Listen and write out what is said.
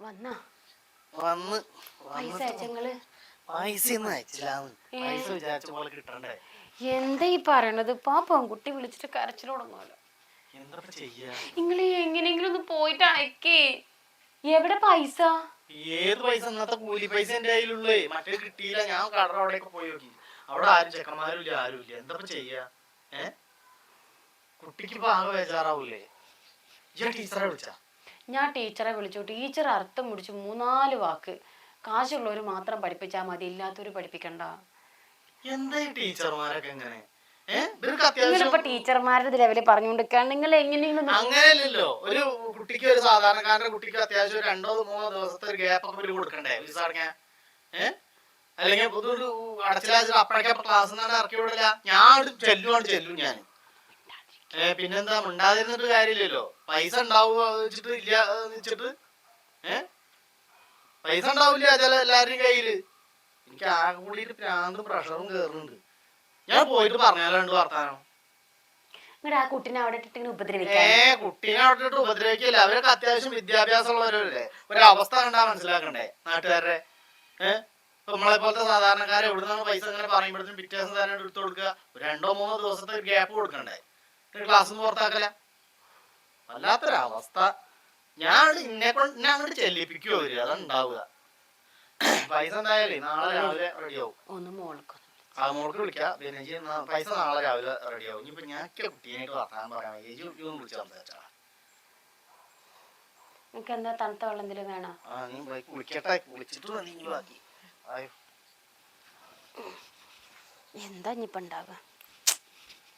വന്നാ? വന്ന് പൈസ അയച്ചങ്ങൾ പൈസ ഒന്നും അയച്ചില്ലാന്ന് പൈസ വിചാരിച്ച പോലെ കിട്ടണ്ടേ? എന്താ ഈ പറയണത്? പാപ്പം കുട്ടി വിളിച്ചിട്ട് കരച്ചിൽ തുടങ്ങുമല്ലോ. എന്താ ചെയ്യാ? നിങ്ങൾ എങ്ങനെയെങ്കിലും ഒന്ന് പോയിട്ട് അയക്കേ. എവിടെ പൈസ? ഏത് പൈസ? ഇന്നത്തെ കൂലി പൈസ എന്റെ കയ്യിലുള്ളേ. മറ്റേ കിട്ടിയില്ല. ഞാൻ കടറ അവിടെയൊക്കെ പോയി നോക്കി. അവിടെ ആരും ചെക്കന്മാരും ഇല്ല ആരും ഇല്ല എന്താ ചെയ്യാ? ഏ? കുട്ടിക്ക് ഇപ്പൊ ആകെ ബേജാറാവൂലേ? ഈ ടീച്ചറെ വിളിച്ചാ. ഞാൻ ടീച്ചറെ വിളിച്ചു. ടീച്ചർ അർത്ഥം മുടിച്ച് മൂന്നാൽ വാക്ക്. കാശുള്ളവർ മാത്രം പഠിപ്പിച്ചാൽ മതി ഇല്ലാത്തവർ പഠിപ്പിക്കണ്ട. എന്താ ടീച്ചർമാരൊക്കെ എങ്ങനെ നിങ്ങളിപ്പോ ടീച്ചർമാരുടെ ലെവലിൽ പറഞ്ഞുകൊണ്ടിരിക്കാൻ നിങ്ങൾ എങ്ങനെയെങ്കിലും അങ്ങനെയല്ലല്ലോ. ഒരു കുട്ടിക്ക് ഒരു സാധാരണക്കാരന്റെ കുട്ടിക്ക് അത്യാവശ്യം രണ്ടോ മൂന്നോ ദിവസത്തെ ഒരു ഗ്യാപ്പ് ഒക്കെ കൊടുക്കണ്ടേ? വിസ അടക്കാൻ ഏഹ് അല്ലെങ്കിൽ പുതിയൊരു അടച്ചിലാച്ച അപ്പഴൊക്കെ ക്ലാസ് ഇറക്കി വിടില്ല ഞാൻ അവിടെ ചെല്ലുവാണ് ചെല്ലും ഞാൻ. ഏ പിന്നെന്താ മിണ്ടാതിരുന്നിട്ട് കാര്യമില്ലല്ലോ. പൈസ ഉണ്ടാവുക വെച്ചിട്ട് ഇല്ല എന്ന് വെച്ചിട്ട്? ഏ? പൈസ ഉണ്ടാവില്ല ചില എല്ലാവരുടെയും കയ്യിൽ. എനിക്ക് ആകെ കൂടിയിട്ട് പ്രാന്തും പ്രഷറും കേറുന്നുണ്ട്. ഞാൻ പോയിട്ട് പറഞ്ഞാലുണ്ട് വർത്താനം. ആ കുട്ടീനെ അവിടെ ഇട്ടിട്ട് ഏ കുട്ടീനെ അവിടെ ഇട്ട് ഉപദ്രവിക്കില്ല. അവരൊക്കെ അത്യാവശ്യം വിദ്യാഭ്യാസം ഉള്ളവരല്ലേ ഒരു അവസ്ഥ കണ്ടാ മനസ്സിലാക്കണ്ടേ നാട്ടുകാരുടെ? ഏഹ് നമ്മളെ പോലത്തെ സാധാരണക്കാരെ എവിടുന്നാണ് പൈസ ഇങ്ങനെ പറയുമ്പോഴത്തേക്കും പിറ്റേ ദിവസം തന്നെ എടുത്തു കൊടുക്കുക. ഒരു രണ്ടോ മൂന്നോ ദിവസത്തെ ഗ്യാപ്പ് കൊടുക്കണ്ടേ? ക്ലാസ് ഒന്നും പുറത്താക്കല. വല്ലാത്തൊരവസ്ഥ. ഞാൻ ഇന്നെ കൊണ്ട് എന്നെ അങ്ങോട്ട് ചെല്ലിപ്പിക്കുവോ അവർ അതുണ്ടാവുക. പൈസ എന്തായാലും നാളെ രാവിലെ റെഡിയാവും. ഒന്ന് മോൾക്കൊന്ന് ആ മോൾക്ക് വിളിക്കാം. പിന്നെ ചേച്ചി പൈസ നാളെ രാവിലെ റെഡിയാവും. ഇനിയിപ്പോ ഞാൻ കുട്ടീനായിട്ട് വർത്താനം പറയാം. ചേച്ചി ഒന്ന് വിളിച്ച് സംസാരിച്ചാ. നിങ്ങൾക്ക് എന്താ തണുത്ത വെള്ളം എന്തെങ്കിലും വേണോ? ആ നീ കുളിക്കട്ടെ. കുളിച്ചിട്ട് എന്താ ഇനിയിപ്പോ ഉണ്ടാവുക?